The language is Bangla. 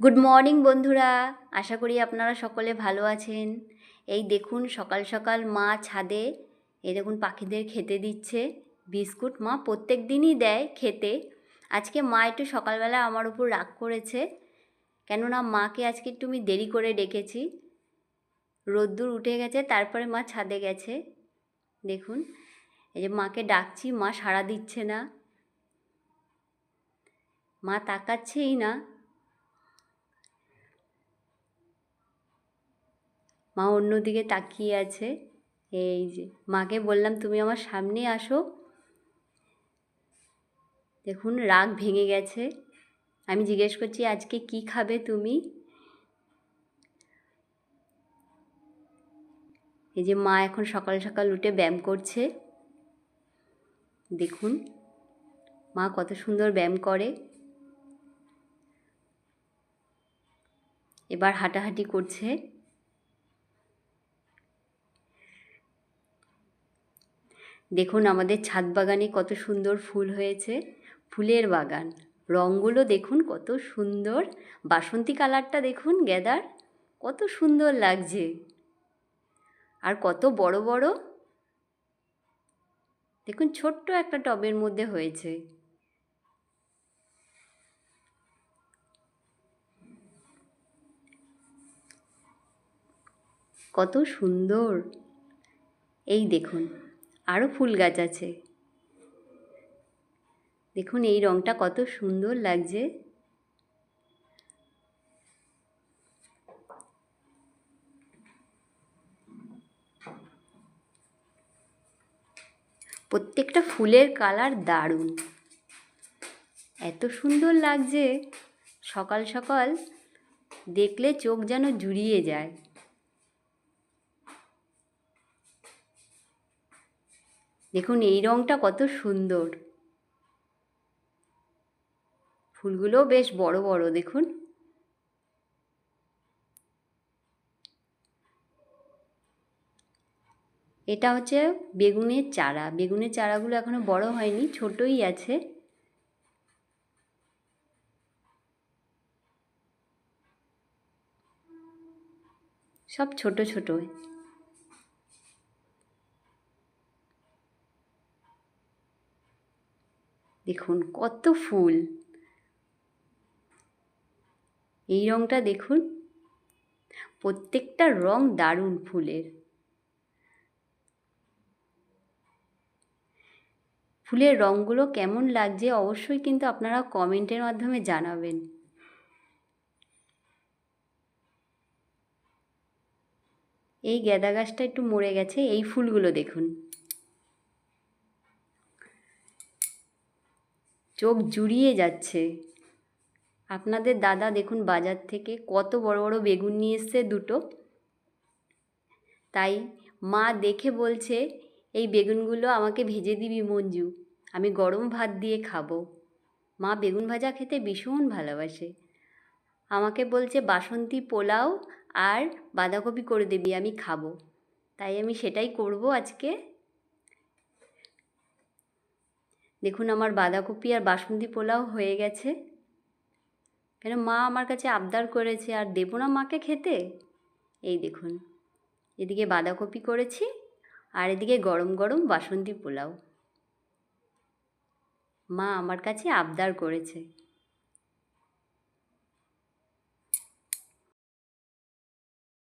গুড মর্নিং বন্ধুরা। আশা করি আপনারা সকলে ভালো আছেন। এই দেখুন, সকাল সকাল মা ছাদে এই দেখুন, পাখিদের খেতে দিচ্ছে। বিস্কুট মা প্রত্যেক দিনই দেয় খেতে। আজকে মা একটু সকালবেলা আমার উপর রাগ করেছে। কেননা মাকে আজকে একটু আমি দেরি করে ডেকেছি। রোদ্দুর উঠে গেছে, তারপরে মা ছাদে গেছে। দেখুন, এই যে মাকে ডাকছি, মা সাড়া দিচ্ছে না। মা তাকাচ্ছেই না। মা অন্যদিকে তাকিয়ে আছে। এই যে, মাকে বললাম, তুমি আমার সামনে আসো। দেখুন, রাগ ভেঙে গেছে। আমি জিজ্ঞেস করছি, আজকে কি খাবে তুমি? এই যে, মা এখন সকাল সকাল উঠে ব্যায়াম করছে। দেখুন, মা কত সুন্দর ব্যায়াম করে। এবার হাঁটাহাঁটি করছে। দেখুন আমাদের ছাদ বাগানে কত সুন্দর ফুল হয়েছে। ফুলের বাগান। রঙগুলো দেখুন কত সুন্দর। বাসন্তী কালারটা দেখুন গেদার কত সুন্দর লাগছে। আর কত বড় বড়। দেখুন ছোট্ট একটা টবের মধ্যে হয়েছে। কত সুন্দর। এই দেখুন। আরও ফুল গাছ আছে। দেখুন এই রঙটা কত সুন্দর লাগছে। প্রত্যেকটা ফুলের কালার দারুণ। এত সুন্দর লাগছে। সকাল সকাল দেখলে চোখ যেন জুড়িয়ে যায়। দেখুন, এই রঙটা কত সুন্দর। ফুলগুলো বেশ বড় বড়, দেখুন। এটা হচ্ছে বেগুনের চারা। বেগুনের চারাগুলো এখনও বড় হয়নি, ছোটই আছে। সব ছোট ছোট। দেখুন কত ফুল। এই রঙটা দেখুন। প্রত্যেকটা রং দারুণ ফুলের। ফুলের রঙগুলো কেমন লাগছে অবশ্যই কিন্তু আপনারা কমেন্টের মাধ্যমে জানাবেন। এই গেঁদা গাছটা একটু মরে গেছে, এই ফুলগুলো দেখুন। চোখ জুড়িয়ে যাচ্ছে। আপনাদের দাদা দেখুন বাজার থেকে কত বড় বড় বেগুন নিয়ে এসছে দুটো। তাই মা দেখে বলছে, এই বেগুনগুলো আমাকে ভেজে দিবি মঞ্জু, আমি গরম ভাত দিয়ে খাব। মা বেগুন ভাজা খেতে ভীষণ ভালোবাসে। আমাকে বলছে, বাসন্তী পোলাও আর বাঁধাকপি করে দিবি, আমি খাব। তাই আমি সেটাই করব আজকে। দেখুন আমার বাঁধাকপি আর বাসন্তী পোলাও হয়ে গেছে। কেন মা আমার কাছে আবদার করেছে, আর দেবো না মাকে খেতে? এই দেখুন, এদিকে বাঁধাকপি করেছি, আর এদিকে গরম গরম বাসন্তী পোলাও। মা আমার কাছে আবদার করেছে।